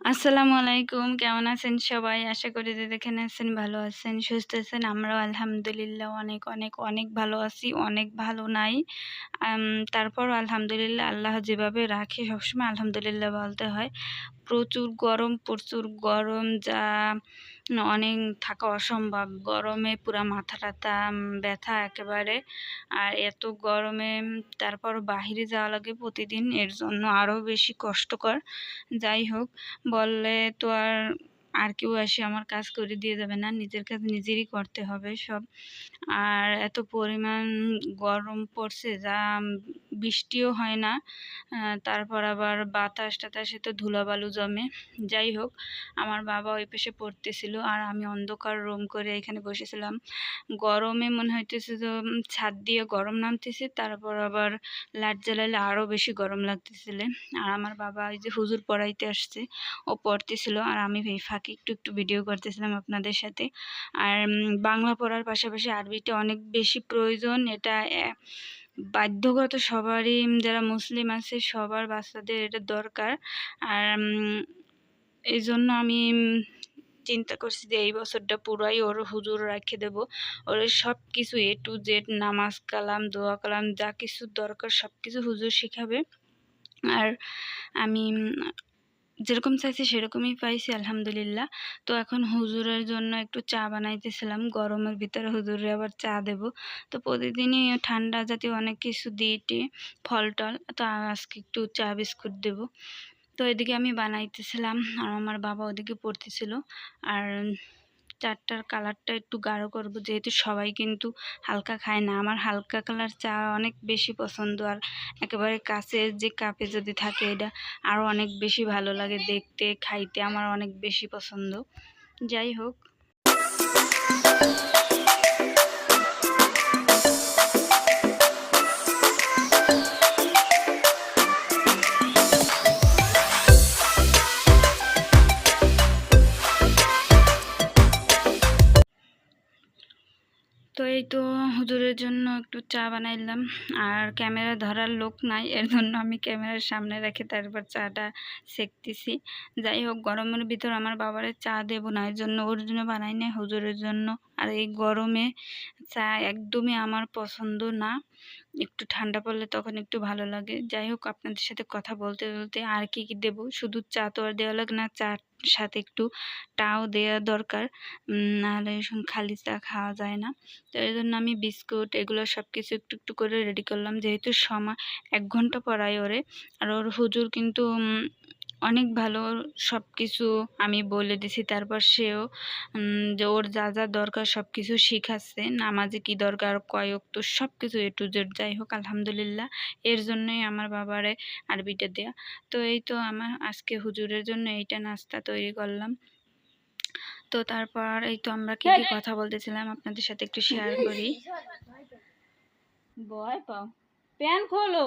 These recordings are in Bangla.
আসসালামু আলাইকুম, কেমন আছেন সবাই? আশা করি যে যেখানে আছেন ভালো আছেন, সুস্থ আছেন। আমরাও আলহামদুলিল্লাহ অনেক অনেক অনেক ভালো আছি, অনেক ভালো নাই। তারপর আলহামদুলিল্লাহ আল্লাহ যেভাবে রাখে, সবসময় আলহামদুলিল্লাহ বলতে হয়। প্রচুর গরম প্রচুর গরম, যা অনেক থাকা অসম্ভব। গরমে পুরা মাথা টাথা ব্যথা একেবারে। আর এত গরমে তারপর বাহিরে যাওয়া লাগে প্রতিদিন, এর জন্য আরও বেশি কষ্টকর। যাই হোক, বললে তো আর আর কেউ এসে আমার কাজ করে দিয়ে যাবে না, নিজের কাজ নিজেরই করতে হবে সব। আর এত পরিমাণ গরম পড়ছে, যা বৃষ্টিও হয় না তারপর আবার বাতাস টাতাসে তো ধুলাবালু জমে। যাই হোক, আমার বাবা ওই পাশে পড়তেছিল আর আমি অন্ধকার রুম করে এখানে বসেছিলাম। গরমে মনে হইতেছে যে ছাদ দিয়ে গরম নামতেছে, তারপর আবার লাইট জ্বালাইলে আরও বেশি গরম লাগতেছিল। আর আমার বাবা ওই যে হুজুর পড়াইতে আসছে, ও পড়তেছিল আর আমি এই ফাঁকে একটু একটু ভিডিও করতেছিলাম আপনাদের সাথে। আর বাংলা পড়ার পাশাপাশি আরবিটা অনেক বেশি প্রয়োজন। এটা বাধ্যগত সবারই যারা মুসলিম আছে, সবার বাচ্চাদের এটা দরকার। আর এই জন্য আমি চিন্তা করছি যে এই বছরটা পুরাই ওর হুজুর রাখে দেব। ওর সব কিছু এ টু জেড নামাজ কালাম, দোয়া কালাম, যা কিছু দরকার সব কিছু হুজুর শেখাবে। আর আমি যেরকম চাইছি সেরকমই পাইছি, আলহামদুলিল্লাহ। তো এখন হুজুরের জন্য একটু চা বানাইতেছিলাম, গরমের ভিতরে হুজুরে আবার চা দেব। তো প্রতিদিনই ঠান্ডা জাতীয় অনেক কিছু দিই ফল টল তো আজকে একটু চা বিস্কুট দেব। তো এদিকে আমি বানাইতেছিলাম, আর আমার বাবা ওদিকে পড়তেছিল। আর চারটার কালারটা একটু গাঢ় করব। যেহেতু সবাই কিন্তু হালকা খায় না। আমার হালকা কালার চা অনেক বেশি পছন্দ। আর একেবারে কাছের যে কাপে যদি থাকে, এটা আরও অনেক বেশি ভালো লাগে দেখতে, খাইতে। আমার অনেক বেশি পছন্দ। যাই হোক। এই তো হুজুরের জন্য একটু চা বানাইলাম আর ক্যামেরা ধরার লোক নাই, এর জন্য আমি ক্যামেরার সামনে রেখে তারপর চাটা সেকতেছি। যাই হোক, গরমের ভিতর আমার বাবারে চা দেবো না, এর জন্য ওর জন্য বানাই না হুজুরের জন্য। আর এই গরমে চা একদমই আমার পছন্দ না। একটু ঠান্ডা পড়লে তখন একটু ভালো লাগে। যাই হোক, আপনাদের সাথে কথা বলতে বলতে আর কি কি দেব? শুধু চা তো আর দেওয়া লাগে না, চার সাথে একটু টাও দেওয়া দরকার। নাহলে খালি চা খাওয়া যায় না। তো এই জন্য আমি বিস্কুট এগুলো সব কিছু একটু একটু করে রেডি করলাম। যেহেতু সময়, এক ঘণ্টা পড়ায় ওরে। আর ওর হুজুর কিন্তু অনেক ভালো সব কিছু আমি বলে দিছি। তারপর সেও যে ওর যা যা দরকার সব কিছু শিখাচ্ছে। নামাজে কি দরকার, কয়ক তো সব কিছু এ টু জেড যাই হোক, আলহামদুলিল্লাহ। এর জন্যই আমার বাবারে আরবিটা দেয়া। তো এই তো আমার আজকে হুজুরের জন্য এইটা নাস্তা তৈরি করলাম। তো তারপর এই তো আমরা কি কি কথা বলতেছিলাম আপনাদের সাথে একটু শেয়ার করি। ভয় পাও। প্যান খোলো।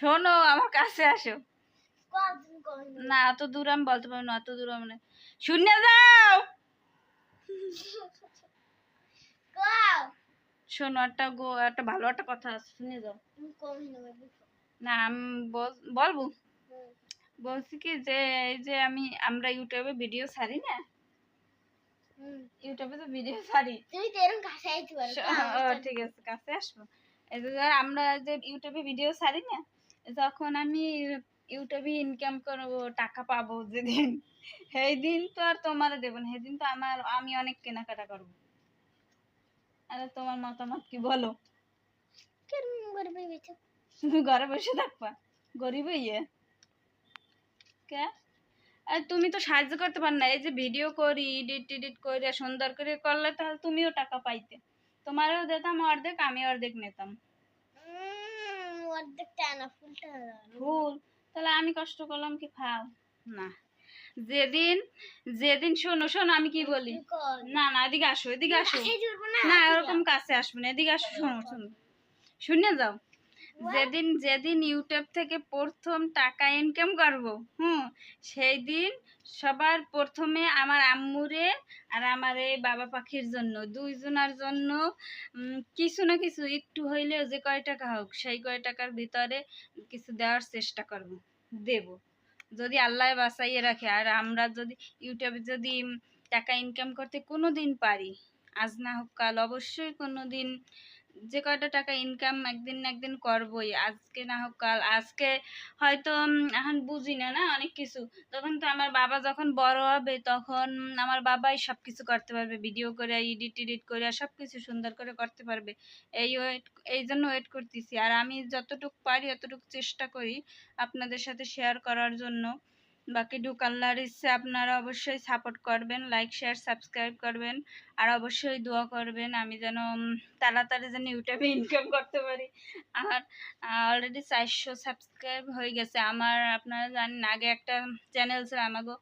শোনো আমার কাছে আসো। না? এত দূর আমি বলতে পারব না এত দূর আমি না। শুনে যাও! শোনো একটা গো একটা ভালো একটা কথা আছে শুনে যাও। না আমি বল- বলব? বলছি কি যে এই যে আমি আমরা ইউটিউবে ভিডিও ছাড়ি না? ইউটিউবে তো ভিডিও ছাড়ি। তুই তো এরকম কাছে আইতে পারো ঠিক আছে কাছে আসব। এই যে আমরা যে ইউটিউবে ভিডিও ছাড়ি না যখন আমি ইউটিউবে ইনকাম করব, টাকা পাবো যেদিন সেই দিন তো আর তোমার দেবো না সেদিন তো আমার, আমি অনেক কেনাকাটা করব। আরে তোমার মতামত কি বলো? ঘরে বসে থাকবা, গরিব ইয়ে কে? আর তুমি তো সাহায্য করতে পার না, এই যে ভিডিও করি এডিট টিডিট করে সুন্দর করে করলে তাহলে তুমিও টাকা পাইতে। তোমারও দিতাম অর্ধেক আমি অর্ধেক নিতাম। অর্ধেকটা না ফুলটা ভুল তাহলে আমি কষ্ট করলাম কি? খাও না। যেদিন যেদিন শোনো শোনো আমি কি বলি? না না এদিকে আসো এদিকে আসো। না না ওরকম কাছে আসবে না এদিকে আসো শোনো শোনো। শুনে যাও। যেদিন যেদিন ইউটিউব থেকে প্রথম টাকা ইনকাম করব, হুম সেই দিন সবার প্রথমে আমার আম্মুরে আর আমার এই বাবা পাখির জন্য, দুইজনার জন্য কিছু না কিছু, একটু হইলেও যে কয় টাকা হোক, সেই কয় টাকার ভিতরে কিছু দেওয়ার চেষ্টা করব, দেব। যদি আল্লাহ বাঁচাইয়ে রাখে, আর আমরা যদি ইউটিউবে যদি টাকা ইনকাম করতে কোনো দিন পারি, আজ না হোক কাল অবশ্যই কোনো দিন যে কয়টা টাকা ইনকাম একদিন না একদিন করবই, আজকে না হোক কাল, আজকে হয়তো এখন বুঝি না না অনেক কিছু। তখন তো আমার বাবা যখন বড় হবে তখন আমার বাবাই সব কিছু করতে পারবে ভিডিও করে এডিট টিডিট করে সব কিছু সুন্দর করে করতে পারবে। এই ওয়েট এই জন্য ওয়েট করতেছি। আর আমি যতটুকু পারি, অতটুকু চেষ্টা করি আপনাদের সাথে শেয়ার করার জন্য। বাকি ডুক আল্লাহর ইচ্ছে, আপনারা অবশ্যই সাপোর্ট করবেন লাইক শেয়ার সাবস্ক্রাইব করবেন, আর অবশ্যই দোয়া করবেন, আমি যেন তাড়াতাড়ি যেন ইউটিউবে ইনকাম করতে পারি। আর অলরেডি চারশো সাবস্ক্রাইব হয়ে গেছে। আমার, আপনারা জানেন, আগে একটা চ্যানেল ছিল, আমাগো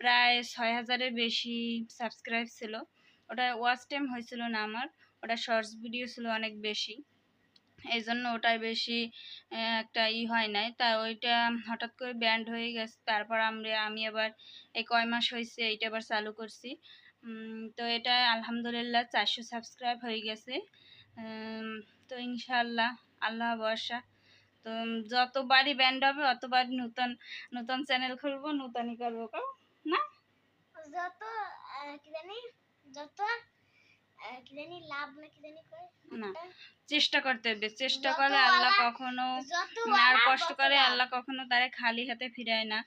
প্রায় ছয় হাজারের বেশি সাবস্ক্রাইব ছিল। ওটা ওয়াচ টাইম হয়েছিল না আমার, ওটা শর্টস ভিডিও ছিল অনেক বেশি। এই জন্য ওটাই বেশি একটা ই হয় নাই। তা ওইটা হঠাৎ করে ব্যান্ড হয়ে গেছে। তারপর আমরা, আমি আবার এই কয় মাস হয়েছে এইটা আবার চালু করছি। তো এটা আলহামদুলিল্লাহ চারশো সাবস্ক্রাইব হয়ে গেছে। তো ইনশাল্লাহ আল্লাহ বর্ষা তো যতবারই ব্যান্ড হবে অতবারই নতুন নতুন চ্যানেল খুলবো, নতুনই করব। না? যত কি জানি, যত না চেষ্টা করতে হবে। চেষ্টা করে আল্লাহ আল্লাহ- কখনো আর কষ্ট করে আল্লাহ। কখনো তারে খালি হাতে ফিরায় না।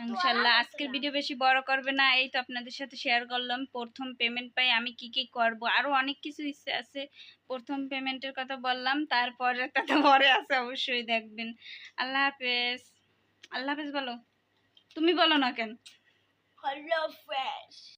ইনশাল্লাহ আজকের ভিডিও বেশি বড় করবে না। এই তো আপনাদের সাথে শেয়ার করলাম। প্রথম পেমেন্ট পাই আমি কি কি করব। আরও অনেক কিছু ইচ্ছে আছে। প্রথম পেমেন্টের কথা বললাম। তারপরে তো পরে আছে অবশ্যই দেখবেন। আল্লাহ হাফেজ। আল্লাহ হাফেজ বলো। তুমি বলো না কেন? Hello fresh